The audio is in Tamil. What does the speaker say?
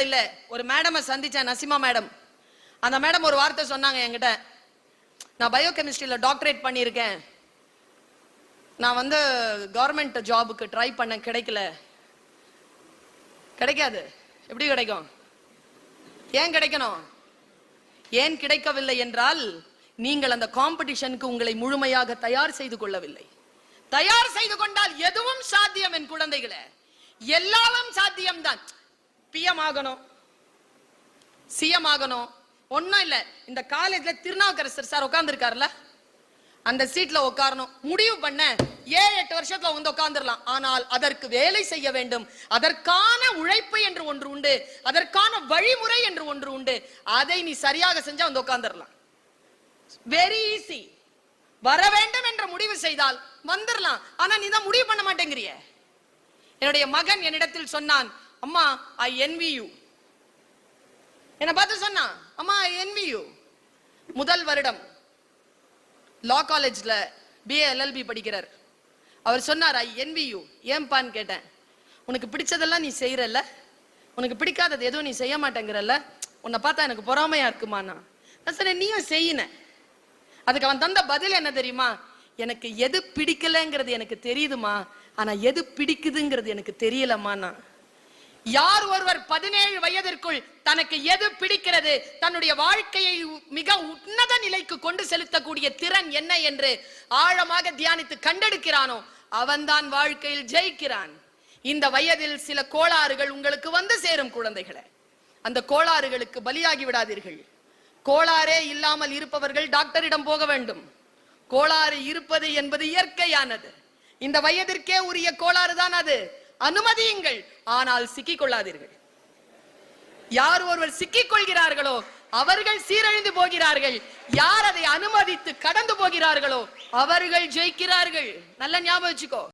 இல்ல ஒரு மேடமை சந்திச்சேன் நசிமா மேடம் அந்த மேடம் ஒரு வார்த்தை சொன்னாங்க என்கிட்ட. நான் பயோ கெமிஸ்ட்ரியில டாக்டரேட் பண்ணியிருக்கேன். நான் வந்து கவர்மெண்ட் ஜாபுக்கு ட்ரை பண்ண கிடைக்கல. கிடைக்காது. எப்படி கிடைக்கும்? ஏன் கிடைக்கணும்? ஏன் கிடைக்கவில்லை என்றால் நீங்கள் அந்த காம்படிஷனுக்கு உங்களை முழுமையாக தயார் செய்து கொள்ளவில்லை. தயார் செய்து கொண்டால் எதுவும் சாத்தியம் என் குழந்தைகளே. சாத்தியம் சாத்தியம்தான். பிஎம் ஆகணும் சிஎம் ஆகணும் ஒன்றும் இல்லை. இந்த காலேஜ்ல திருநாவுக்கரசர் சார் உட்காந்துருக்காருல அந்த சீட்ல உட்காரணும். முடிவு பண்ண ஏழு எட்டு வருஷத்துல வந்து உட்காந்துடலாம் ஆனால் அதற்கு வேலை செய்ய வேண்டும். அதற்கான உழைப்பு என்று ஒன்று உண்டு. அதற்கான வழிமுறை என்று ஒன்று உண்டு. அதை நீ சரியாக செஞ்சா வந்து உட்காந்துடலாம் வெரி ஈஸி வர வேண்டும் என்று முடிவு செய்தால் வந்துடலாம். ஆனா நீ தான் முடிவு பண்ண மாட்டேங்கிறிய. என்னுடைய மகன் என்னிடத்தில் சொன்னான் அம்மா ஐ என்வி யூ என்ன பார்த்து சொன்னா அம்மா ஐ என்வி யூ முதல் வருடம் லா காலேஜ்ல பிஏ எல்எல்பி படிக்கிறார். அவர் சொன்னார் ஐ என்வி யூ ஏன்பான்னு கேட்டேன். உனக்கு பிடிச்சதெல்லாம் நீ செய்யறல்ல? உனக்கு பிடிக்காதது எதுவும் நீ செய்ய மாட்டேங்கிறல்ல? உன்னை பார்த்தா எனக்கு பொறாமையா இருக்குமாண்ணா. நான் சொன்னேன் நீயும் செய்யின. அதுக்கு அவன் தந்த பதில் என்ன தெரியுமா? எனக்கு எது பிடிக்கலங்கிறது எனக்கு தெரியுதுமா? ஆனா எது பிடிக்குதுங்கிறது எனக்கு தெரியலம்மா யார் ஒருவர் பதினேழு வயதிற்குள் தனக்கு எது பிடிக்கிறது தன்னுடைய வாழ்க்கையை மிக உன்னத நிலைக்கு கொண்டு செலுத்தக்கூடிய திறன் என்ன என்று ஆழமாக தியானித்து கண்டெடுக்கிறானோ அவன்தான் வாழ்க்கையில் ஜெயிக்கிறான். இந்த வயதில் சில கோளாறுகள் உங்களுக்கு வந்து சேரும் குழந்தைகளை. அந்த கோளாறுகளுக்கு பலியாகி விடாதீர்கள். கோளாறே இல்லாமல் இருப்பவர்கள் டாக்டரிடம் போக வேண்டும். கோளாறு இருப்பது என்பது இயற்கையானது. இந்த வயதிற்கே உரிய கோளாறு தான் அது. அனுமதியுங்கள். ஆனால் சிக்கிக் கொள்ளாதீர்கள் யார் ஒருவர் சிக்கிக் கொள்கிறார்களோ அவர்கள் சீரழிந்து போகிறார்கள். யார் அதை அனுமதித்து கடந்து போகிறார்களோ அவர்கள் ஜெயிக்கிறார்கள். நல்ல ஞாபகம் வச்சுக்கோ.